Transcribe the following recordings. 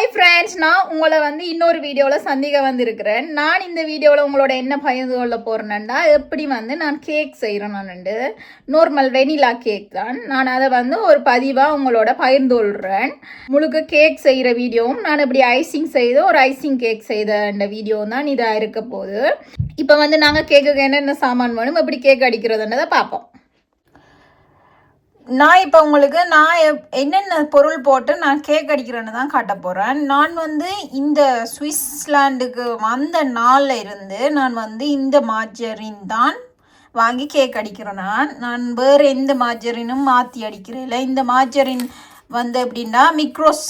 Hi friends நான் உங்களை வந்து இன்னொரு வீடியோவில் சந்திக்க வந்திருக்கிறேன். நான் இந்த வீடியோவில் உங்களோட என்ன பகிர்ந்து கொள்ள போகிறேன்னா எப்படி வந்து நான் கேக் செய்கிறேன் நான் நார்மல் வெனிலா கேக் தான். நான் அதை வந்து ஒரு பதிவாக உங்களோட பகிர்ந்து கொள்கிறேன் முழுக்க கேக் செய்கிற வீடியோவும் நான் இப்படி ஐசிங் செய்து ஒரு ஐசிங் கேக் செய்த அந்த வீடியோ தான் இதாக இருக்க போகுது. இப்போ வந்து நாங்கள் கேக்குக்கு என்னென்ன சாமான் வேணும் எப்படி கேக் அடிக்கிறதுன்றதை பார்ப்போம். நான் இப்போ உங்களுக்கு நான் எப்- என்னென்ன பொருள் போட்டு நான் கேக் அடிக்கிறேன்னு தான் காட்ட போகிறேன் நான் வந்து இந்த சுவிட்சர்லாண்டுக்கு வந்த நாளில் இருந்து நான் வந்து இந்த மார்ஜரின் தான் வாங்கி கேக் அடிக்கிறேன் நான். நான் வேறு எந்த மார்ஜரினும் மாற்றி அடிக்கிறேன் இல்லை. இந்த மார்ஜரின் வந்து எப்படின்னா மிக்ரோஸ்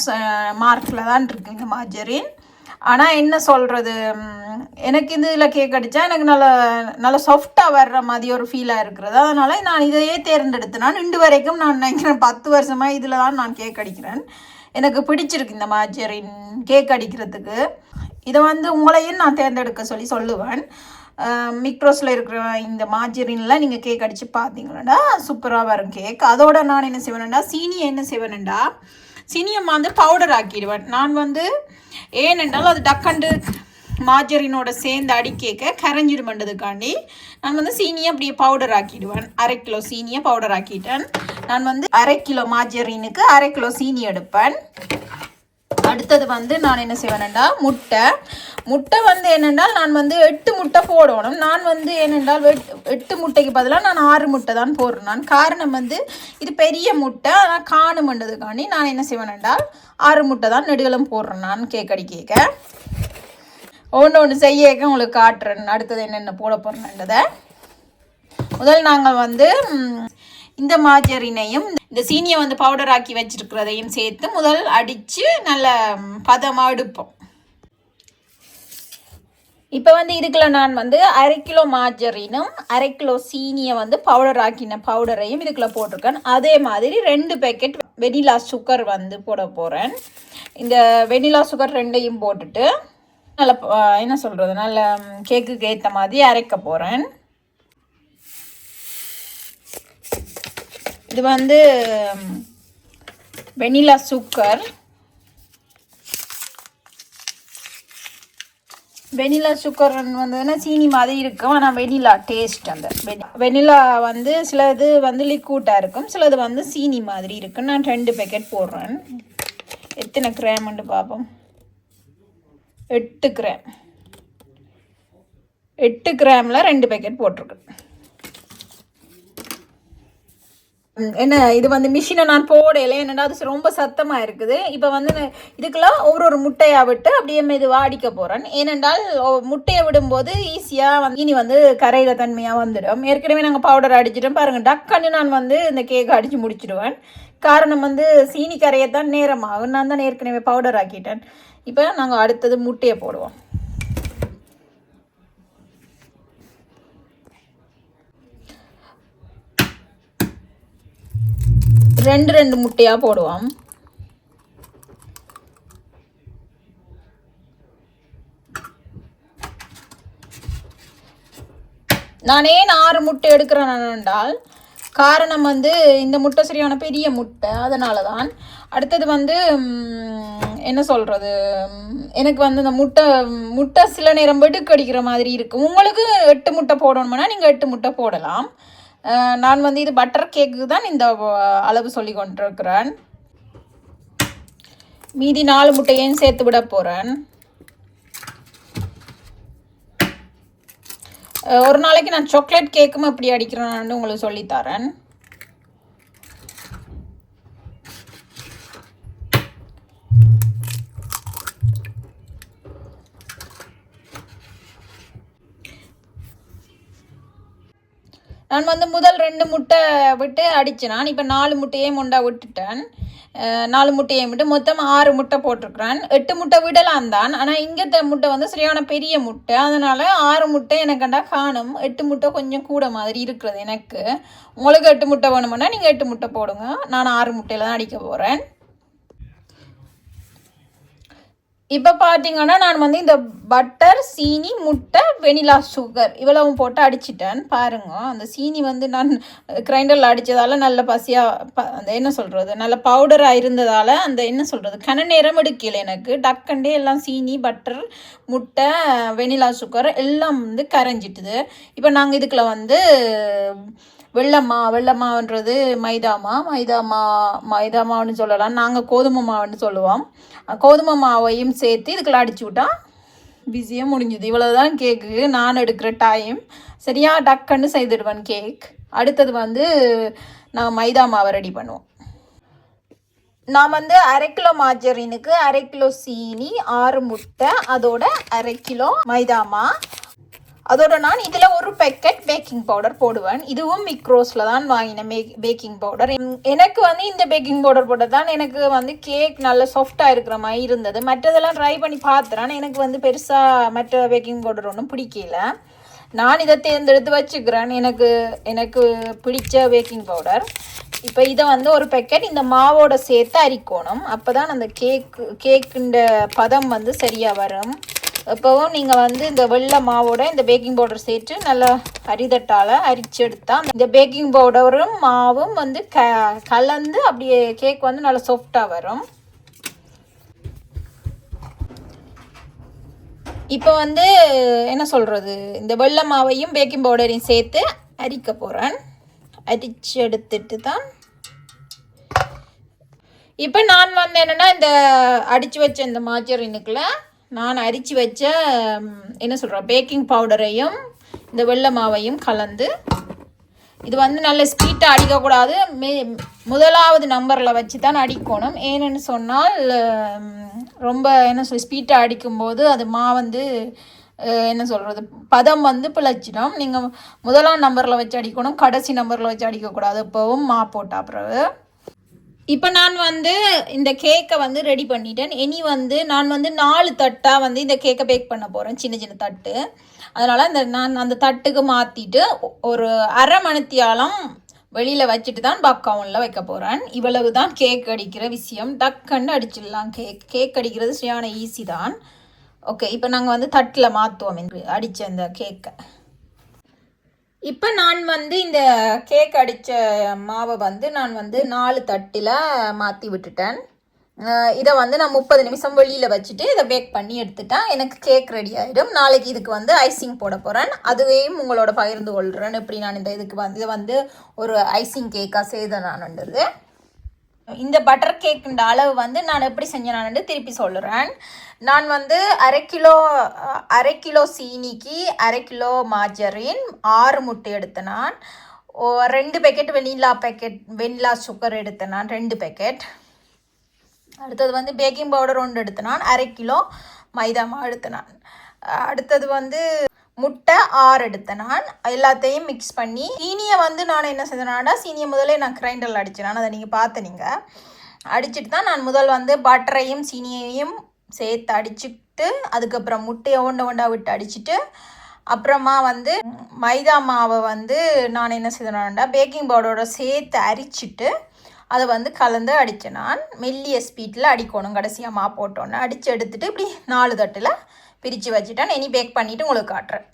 மார்க்கில் தான் இருக்குது இந்த மார்ஜரின். ஆனால் என்ன சொல்கிறது எனக்கு இதில் கேக் அடித்தா எனக்கு நல்ல நல்ல சாஃப்டாக வர்ற மாதிரி ஒரு ஃபீலாக இருக்கிறது. அதனால் நான் இதையே தேர்ந்தெடுத்து நான் இன்று வரைக்கும் நான் நினைக்கிறேன் பத்து வருஷமாக இதில் தான் நான் கேக் அடிக்கிறேன். எனக்கு பிடிச்சிருக்கு இந்த மாஜரின் கேக் அடிக்கிறதுக்கு. இதை வந்து உங்களையும் நான் தேர்ந்தெடுக்க சொல்லி சொல்லுவேன். மிக்ரோஸில் இருக்கிற இந்த மாஜரின்லாம் நீங்கள் கேக் அடித்து பார்த்தீங்கன்னா சூப்பராக வரும் கேக் அதோட நான் என்ன செய்வேன்டா சீனியை என்ன செய்வேன்டா சினியம்மா வந்து பவுடர் ஆக்கிடுவேன். நான் வந்து ஏனென்றால் அது டக்கண்டு மாஜரினோட சேர்ந்து அடிக்கேக்க கரைஞ்சிடுமன்றதுக்காண்டி நான் வந்து சீனியை அப்படியே பவுடர் ஆக்கிடுவேன். அரை கிலோ சீனியை பவுடர் ஆக்கிட்டேன். நான் வந்து அரை கிலோ மாஜரினுக்கு அரை கிலோ சீனி எடுப்பேன். அடுத்தது வந்து நான் என்ன செய்வேனண்டா முட்டை. முட்டை வந்து என்னென்றால் நான் வந்து எட்டு முட்டை போடணும். நான் வந்து என்னென்றால் எட்டு முட்டைக்கு பதிலாக நான் ஆறு முட்டை தான் போடுறேன். நான் காரணம் வந்து இது பெரிய முட்டை. ஆனால் காணுமன்றதுக்காண்டி நான் என்ன செய்வேன்டா ஆறு முட்டை தான் நெடுகளும் போடுறேன். நான் கேக்கடி கேட்க ஒன்று ஒன்று செய்யக்க உங்களுக்கு காட்டுறேன். அடுத்தது என்னென்ன போட போகிறேன்றதை முதல் நாங்கள் வந்து இந்த மாஜரினையும் இந்த சீனியை வந்து பவுடர் ஆக்கி வச்சிருக்கிறதையும் சேர்த்து முதல் அடித்து நல்ல பதமாக எடுப்போம். இப்போ வந்து இதுக்குள்ள நான் வந்து அரை கிலோ மார்ஜரினும் அரை கிலோ சீனியை வந்து பவுடர் ஆக்கின பவுடரையும் இதுக்குள்ள போட்டிருக்கேன். அதே மாதிரி ரெண்டு பேக்கெட் வெனிலா சுகர் வந்து போட போகிறேன் இந்த வெனிலா சுகர் ரெண்டையும் போட்டுட்டு நல்ல என்ன சொல்கிறது நல்ல கேக்குக்கு ஏற்ற மாதிரி அரைக்க போகிறேன் இது வந்து வெனிலா சுக்கர். வெனிலா சுக்கர் வந்ததுன்னா சீனி மாதிரி இருக்கும். ஆனால் வெனிலா டேஸ்ட் அந்த வெனிலா வந்து சில இது வந்து லிக்விட்டாக இருக்கும். சிலது வந்து சீனி மாதிரி இருக்கும். நான் ரெண்டு பேக்கெட் போடுறேன். எத்தனை கிராம்னு பார்ப்போம் எட்டு கிராம் எட்டு கிராமில் ரெண்டு பேக்கெட் போட்டிருக்கேன் ம், என்ன இது வந்து மிஷினை நான் போடலை என்னடா அது ரொம்ப சத்தமாக இருக்குது. இப்போ வந்து இதுக்கெல்லாம் ஒரு ஒரு முட்டையாக விட்டு அப்படியே மெதுவாக அடிக்க போகிறேன் ஏனென்றால் முட்டையை விடும்போது ஈஸியாக வந்து இனி வந்து கரையில் தன்மையாக வந்துடும். ஏற்கனவே நாங்கள் பவுடர் அடிச்சிட்டோம். பாருங்கள் டக்குன்னு நான் வந்து இந்த கேக் அடித்து முடிச்சிடுவேன். காரணம் வந்து சீனி கரையை நேரம் ஆகும் நான் தான் ஏற்கனவே பவுடர் ஆக்கிட்டேன். இப்போ நாங்கள் அடுத்தது முட்டையை போடுவோம். ரெண்டு ரெண்டு முட்டையாக போடுவோம். நான் ஏன் ஆறு முட்டை எடுக்கிறேன் என்றால் காரணம் வந்து இந்த முட்டை சரியான பெரிய முட்டை அதனால தான் அடுத்தது வந்து என்ன சொல்கிறது எனக்கு வந்து இந்த முட்டை முட்டை சில நேரம் வெடுக்கடிக்கிற மாதிரி இருக்கும். உங்களுக்கு எட்டு முட்டை போடணும்னா நீங்கள் எட்டு முட்டை போடலாம். நான் வந்து இது பட்டர் கேக்கு தான் இந்த அளவு சொல்லி கொண்டிருக்கிறேன். மீதி நாலு முட்டையையும் சேர்த்து விட போகிறேன் ஒரு நாளைக்கு நான் சாக்லேட் கேக்கும் அப்படி அடிக்கிறேன்னு உங்களுக்கு சொல்லித்தரேன் நான் வந்து முதல் ரெண்டு முட்டை விட்டு அடிச்சேன். நான் இப்போ நாலு முட்டையே முண்டா விட்டுட்டேன். நாலு முட்டையை விட்டு மொத்தம் ஆறு முட்டை போட்டிருக்கிறேன். எட்டு முட்டை விடலாம் தான். ஆனால் இங்கே முட்டை வந்து சரியான பெரிய முட்டை. அதனால் ஆறு முட்டை எனக்குண்டா காணும். எட்டு முட்டை கொஞ்சம் கூட மாதிரி இருக்கிறது எனக்கு. உங்களுக்கு எட்டு முட்டை வேணுமுன்னா நீங்கள் எட்டு முட்டை போடுங்க. நான் ஆறு முட்டையில் தான் அடிக்க போகிறேன் இப்போ பார்த்தீங்கன்னா நான் வந்து இந்த பட்டர் சீனி முட்டை வெனிலா சுகர் இவ்வளவும் போட்டு அடிச்சிட்டேன். பாருங்க அந்த சீனி வந்து நான் கிரைண்டரில் அடித்ததால் நல்ல பசியாக ப அந்த என்ன சொல்கிறது நல்ல பவுடராக இருந்ததால் அந்த என்ன சொல்கிறது கன நேரம் எடுக்கல எனக்கு. டக்கண்டே எல்லாம் சீனி பட்டர் முட்டை வெனிலா சுகர் எல்லாம் வந்து கரைஞ்சிட்டுது. இப்போ நாங்கள் இதுக்குள்ள வந்து வெள்ளம்மா வெள்ளம்மான்றது மைதாமா மைதாமா மைதா மாவுன்னு சொல்லலாம். நாங்கள் கோதுமை மாவுன்னு சொல்லுவோம். கோதுமை மாவையும் சேர்த்து இதுக்குள்ள அடிச்சு விட்டால் பிஸியாக முடிஞ்சுது. இவ்வளோதான் கேக்கு நான் எடுக்கிற டைம் சரியா? டக்குன்னு செய்துடுவேன் கேக் அடுத்தது வந்து நான் மைதா மாவை ரெடி பண்ணுவோம். நான் வந்து அரை கிலோ மாஜரினுக்கு அரை கிலோ சீனி ஆறு முட்டை அதோட அரை கிலோ மைதாமா அதோட நான் இதில் ஒரு பேக்கெட் பேக்கிங் பவுடர் போடுவேன். இதுவும் மிக்ரோஸில் தான் வாங்கினேன் மேக் பேக்கிங் பவுடர் எனக்கு வந்து இந்த பேக்கிங் பவுடர் போட்டது தான் எனக்கு வந்து கேக் நல்ல சாஃப்டாக இருக்கிற மாதிரி இருந்தது. மற்றதெல்லாம் ட்ரை பண்ணி பார்த்துறேன் எனக்கு வந்து பெருசாக மற்ற பேக்கிங் பவுடர் ஒன்றும் பிடிக்கல. நான் இதை தேர்ந்தெடுத்து வச்சுக்கிறேன். எனக்கு எனக்கு பிடிச்ச பேக்கிங் பவுடர் இப்போ இதை வந்து ஒரு பேக்கெட் இந்த மாவோட சேர்த்து அரிக்கணும். அப்போ தான் அந்த கேக்கு கேக்குன்ற பதம் வந்து சரியாக வரும். இப்போவும் நீங்கள் வந்து இந்த வெள்ளை மாவோட இந்த பேக்கிங் பவுடர் சேர்த்து நல்லா அரிதட்டால் அரிச்சு எடுத்தால் இந்த பேக்கிங் பவுடரும் மாவும் வந்து க கலந்து அப்படியே கேக் வந்து நல்லா சாஃப்டாக வரும். இப்போ வந்து என்ன சொல்கிறது இந்த வெள்ளை மாவையும் பேக்கிங் பவுடரையும் சேர்த்து அரிக்க போகிறேன் அரிச்சு எடுத்துட்டு தான். இப்போ நான் வந்து என்னென்னா இந்த அடித்து வச்ச இந்த மாஜரினுக்குள்ள நான் அரிச்சு வச்ச என்ன சொல்கிறோம் பேக்கிங் பவுடரையும் இந்த வெள்ளை மாவையும் கலந்து இது வந்து நல்ல ஸ்பீட்டாக அடிக்கக்கூடாது. மே முதலாவது நம்பரில் வச்சு தான் அடிக்கணும். ஏன்னு சொன்னால் ரொம்ப என்ன சொல் ஸ்பீட்டாக அடிக்கும்போது அது மா வந்து என்ன சொல்கிறது பதம் வந்து பிழைச்சிடும் நீங்கள் முதலாம் நம்பரில் வச்சு அடிக்கணும் கடைசி நம்பரில் வச்சு அடிக்கக்கூடாது. இப்போவும் மா போட்டா பிறகு. இப்போ நான் வந்து இந்த கேக்கை வந்து ரெடி பண்ணிட்டேன். இனி வந்து நான் வந்து நாலு தட்டாக வந்து இந்த கேக்கை பேக் பண்ண போகிறேன் சின்ன சின்ன தட்டு. அதனால் அந்த நான் அந்த தட்டுக்கு மாற்றிட்டு ஒரு அரை மணித்தியாலம் வெளியில் வச்சுட்டு தான் பக்கவுனில் வைக்க போகிறேன் இவ்வளவு தான் கேக் அடிக்கிற விஷயம். டக்குன்னு அடிச்சிடலாம் கேக் கேக் அடிக்கிறது சரியான ஈஸி தான். ஓகே இப்போ நாங்கள் வந்து தட்டில் மாற்றுவோம் அடித்த இந்த கேக்கை இப்போ நான் வந்து இந்த கேக் அடித்த மாவை வந்து நான் வந்து நாலு தட்டில் மாற்றி விட்டுட்டேன். இதை வந்து நான் முப்பது நிமிஷம் வெளியில் வச்சுட்டு இதை பேக் பண்ணி எடுத்துட்டேன். எனக்கு கேக் ரெடி ஆகிடும் நாளைக்கு இதுக்கு வந்து ஐசிங் போட போகிறேன் அதுவேயும் உங்களோட பகிர்ந்து கொள்கிறேன் இப்படி நான் இந்த இதுக்கு வந்து இதை வந்து ஒரு ஐசிங் கேக்காக செய்த வந்துடுது இந்த பட்டர் கேக்குண்ட அளவு வந்து நான் எப்படி செஞ்சேனான்னு திருப்பி சொல்லுறேன் நான் வந்து அரை கிலோ அரை கிலோ சீனிக்கு அரை கிலோ மாஜரின் ஆறு முட்டை எடுத்தேன் நான். ஓ, ரெண்டு packet vanilla packet vanilla sugar எடுத்தேன் நான் ரெண்டு பேக்கெட் அடுத்தது வந்து பேக்கிங் பவுடர் ஒன்று எடுத்தேன் நான் அரை கிலோ மைதா மாவு எடுத்தேன் நான். அடுத்தது வந்து முட்டை ஆறு எடுத்தேன். நான் எல்லாத்தையும் மிக்ஸ் பண்ணி சீனியை வந்து நான் என்ன செஞ்சேன்னா சீனியை முதலே நான் கிரைண்டரில் அடிச்சேன். நான் அதை நீங்கள் பார்த்து நீங்கள் அடிச்சுட்டு தான் நான் முதல் வந்து பட்டரையும் சீனியையும் சேர்த்து அடிச்சுட்டு அதுக்கப்புறம் முட்டையை ஒன்று ஒண்டா விட்டு அடிச்சிட்டு அப்புறமா வந்து மைதா மாவை வந்து நான் என்ன செய்தேன்னா பேக்கிங் பவுடரோட சேர்த்து அரிச்சிட்டு அதை வந்து கலந்து அடித்தேன் நான் மெல்லிய ஸ்பீட்டில் அடிக்கணும். கடைசியாக மா போட்டோன்னே அடித்து எடுத்துட்டு இப்படி நாலு தட்டில் பிரித்து வச்சுட்டேன் இனி பேக் பண்ணிவிட்டு உங்களுக்கு காட்டுறேன்.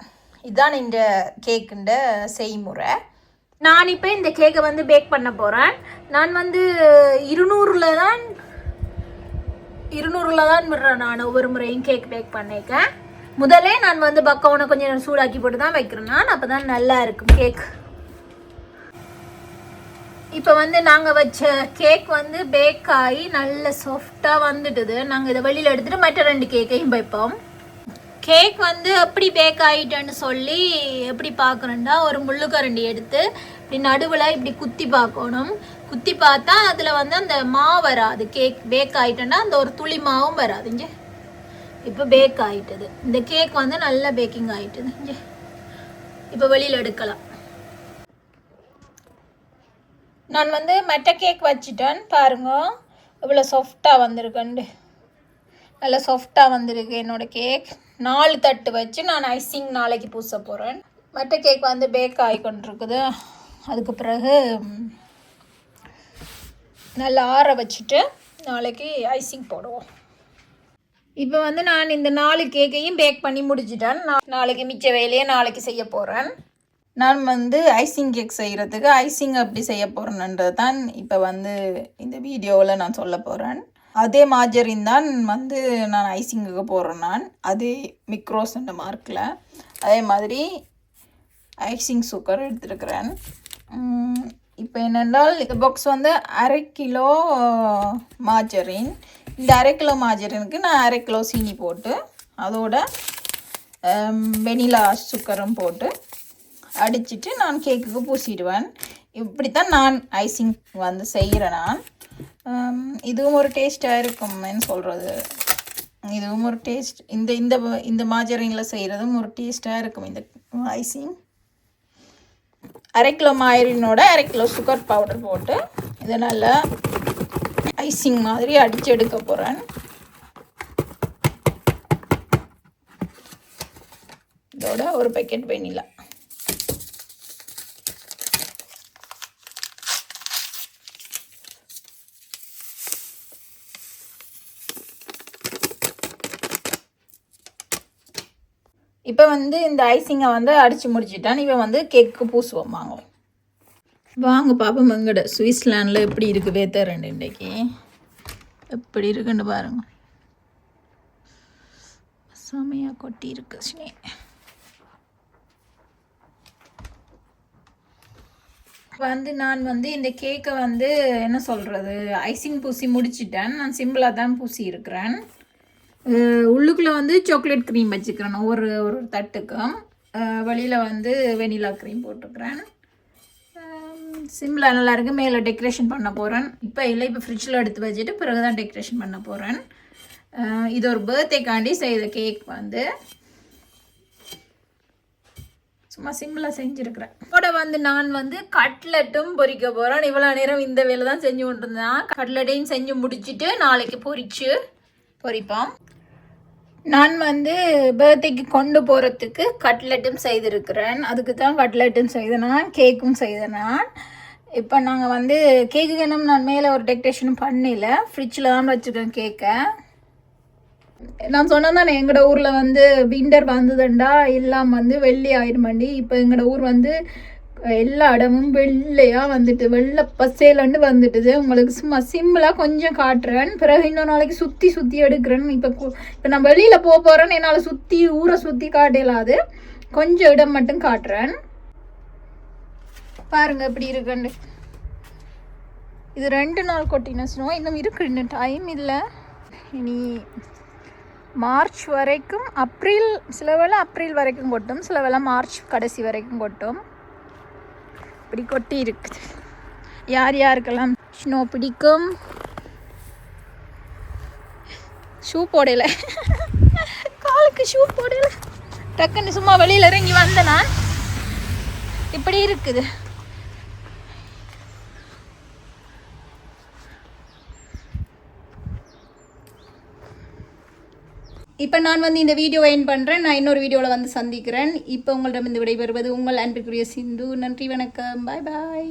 இதுதான் இந்த கேக்குண்ட செய்முறை. நான் இப்போ இந்த கேக்கை வந்து பேக் பண்ண போகிறேன் நான் வந்து இருநூறில் தான் இருநூறில் தான் விடுறேன் நான் ஒவ்வொரு முறையும் கேக் பேக் பண்ணியிருக்கேன் முதலே நான் வந்து பக்கவனை கொஞ்சம் சூடாக்கி போட்டு தான் வைக்கிறேன். நான் அப்போ தான் நல்லா இருக்கும் கேக் இப்போ வந்து நாங்கள் வச்ச கேக் வந்து பேக் ஆகி நல்ல சாஃப்டாக வந்துட்டுது. நாங்கள் இதை வெளியில் எடுத்துகிட்டு மற்ற ரெண்டு கேக்கையும் வைப்போம். கேக் வந்து எப்படி பேக் ஆகிட்டேன்னு சொல்லி எப்படி பார்க்கணுன்னா ஒரு முள்ளுக்கரண்டி எடுத்து இப்படி நடுவில் இப்படி குத்தி பார்க்கணும். குத்தி பார்த்தா அதில் வந்து அந்த மாவு வராது. கேக் பேக் ஆகிட்டேன்னா அந்த ஒரு துளி மாவும் வராது. இங்கே. இப்போ பேக் ஆகிட்டது இந்த கேக் வந்து நல்லா பேக்கிங் ஆகிட்டுது இங்கே. இப்போ வெளியில் எடுக்கலாம். நான் வந்து மெட்டை கேக் வச்சுட்டேன். பாருங்க. இவ்வளோ சாஃப்டாக வந்திருக்கேன் நல்லா சாஃப்டாக வந்திருக்கு என்னோடய கேக் நாலு தட்டு வச்சு நான் ஐசிங் நாளைக்கு பூச போகிறேன் மற்ற கேக் வந்து பேக் ஆகிக்கொண்டிருக்குது அதுக்கு பிறகு நல்லா ஆற வச்சுட்டு நாளைக்கு ஐசிங் போடுவோம். இப்போ வந்து நான் இந்த நாலு கேக்கையும் பேக் பண்ணி முடிச்சிட்டேன். நான் நாளைக்கு மிச்ச வேலையை நாளைக்கு செய்ய போகிறேன் நான் வந்து ஐசிங் கேக் செய்கிறதுக்கு ஐசிங் எப்படி செய்ய போகிறேன்ன்றது தான் இப்போ வந்து இந்த வீடியோவில் நான் சொல்ல போகிறேன் அதே மாஜரின் தான் வந்து நான் ஐசிங்குக்கு போடுறேன் நான். அதே மிக்ரோஸ்ன்ற மார்க்கில் அதே மாதிரி ஐசிங் சுகர் எடுத்துருக்கிறேன். இப்போ என்னென்றால் இந்த பாக்ஸ் வந்து அரை கிலோ மாஜரின் இந்த அரை கிலோ மாஜரினுக்கு நான் அரை கிலோ சீனி போட்டு அதோட வெனிலா சுக்கரும் போட்டு அடிச்சிட்டு நான் கேக்குக்கு பூசிடுவேன். இப்படித்தான் நான் ஐசிங் வந்து செய்கிறேன் நான். Um, இதுவும் ஒரு டேஸ்ட்டாக இருக்கும்னு சொல்கிறது இதுவும் ஒரு டேஸ்ட் இந்த இந்த இந்த மாஜரினில் செய்கிறதும் ஒரு டேஸ்ட்டாக இருக்கும். இந்த ஐசிங் அரை கிலோ மாயரினோட அரை கிலோ சுகர் பவுடர் போட்டு இதை நல்லா ஐசிங் மாதிரி அடித்து எடுக்க போகிறேன் இதோட ஒரு பேக்கெட் வெனிலா இப்போ வந்து இந்த ஐசிங்கை வந்து அடித்து முடிச்சுட்டான். இவன் வந்து கேக்கு பூசுவோம் வாங்க வாங்க பாப்போம் எங்கட சுவிட்சர்லாண்டில் எப்படி இருக்கு வேத்தர் ரெண்டு இன்றைக்கு. எப்படி இருக்குன்னு பாருங்க. செமையாக கொட்டி இருக்கு ஸ்னே வந்து நான் வந்து இந்த கேக்கை வந்து என்ன சொல்கிறது ஐசிங் பூசி முடிச்சிட்டேன். நான் சிம்பிளாக தான் பூசி இருக்கிறேன். உள்ளுக்குள்ளே வந்து சாக்லேட் க்ரீம் வச்சுக்கிறேன். ஒரு ஒரு தட்டுக்கும். வெளியில் வந்து வெனிலா க்ரீம் போட்டுக்கிறேன். சிம்பிளாக நல்லாயிருக்கு மேலே டெக்கரேஷன் பண்ண போகிறேன் இப்போ இல்லை இப்போ ஃப்ரிட்ஜில் எடுத்து வச்சுட்டு பிறகு தான் டெக்கரேஷன் பண்ண போகிறேன் இது ஒரு பர்த்டேக்காண்டி செய்த கேக் வந்து. சும்மா சிம்பிளாக செஞ்சுருக்கிறேன். கூட வந்து நான் வந்து கட்லெட்டும் பொரிக்க போகிறேன் இவ்வளோ நேரம் இந்த வேலை தான் செஞ்சு கொண்டு இருந்தேன் கட்லெட்டையும் செஞ்சு முடிச்சுட்டு நாளைக்கு பொறிச்சு பொரிப்போம் நான் வந்து பர்த்டேக்கு கொண்டு போகிறதுக்கு கட்லெட்டும் செய்திருக்கிறேன். அதுக்கு தான் கட்லெட்டும் செய்தேன் நான் கேக்கும் செய்தேன் நான் இப்போ நாங்கள் வந்து கேக்கு இன்னும் நான் மேலே ஒரு டெக்ரேஷனும் பண்ணல. ஃப்ரிட்ஜில் தான் வச்சுருக்கேன் கேக்கை நான் சொன்னதானே எங்களோட ஊரில் வந்து விண்டர் வந்ததுண்டா எல்லாம் வந்து வெள்ளி ஆயிரமாண்டி இப்போ எங்களோட ஊர் வந்து எல்லா இடமும் வெள்ளையாக வந்துட்டு வெள்ளை பசேலன்னு வந்துட்டுது உங்களுக்கு சும்மா சிம்பிளாக கொஞ்சம் காட்டுறேன். பிறகு இன்னொரு நாளைக்கு சுற்றி சுற்றி எடுக்கிறேன் இப்போ இப்போ நான் வெளியில் போக போகிறேன்னு என்னால் சுற்றி ஊரை சுற்றி காட்டலாது கொஞ்சம் இடம் மட்டும் காட்டுறேன். பாருங்க எப்படி இருக்குன்னு. இது ரெண்டு நாள் கொட்டின ஸ்னோ இன்னும் இருக்கு இன்னும் டைம் இல்லை. இனி மார்ச் வரைக்கும் அப்ரில் சில வேளை அப்ரில் வரைக்கும் கொட்டும் சில வேளை மார்ச் கடைசி வரைக்கும் கொட்டும். இப்படி கொட்டி இருக்குது யார் யாருக்கெல்லாம் ஸ்னோ பிடிக்கும்? ஷூ போடல. காலுக்கு ஷூ போடல. டக்குன்னு சும்மா வெளியில் இறங்கி வந்தேன்? இப்படி இருக்குது. இப்போ நான் வந்து இந்த வீடியோவை என் பண்ணுறேன் நான் இன்னொரு வீடியோவில் வந்து சந்திக்கிறேன். இப்போ உங்களிடம் இந்த விடைபெறுவது உங்கள் அன்பிற்குரிய சிந்து. நன்றி வணக்கம். பாய் பாய்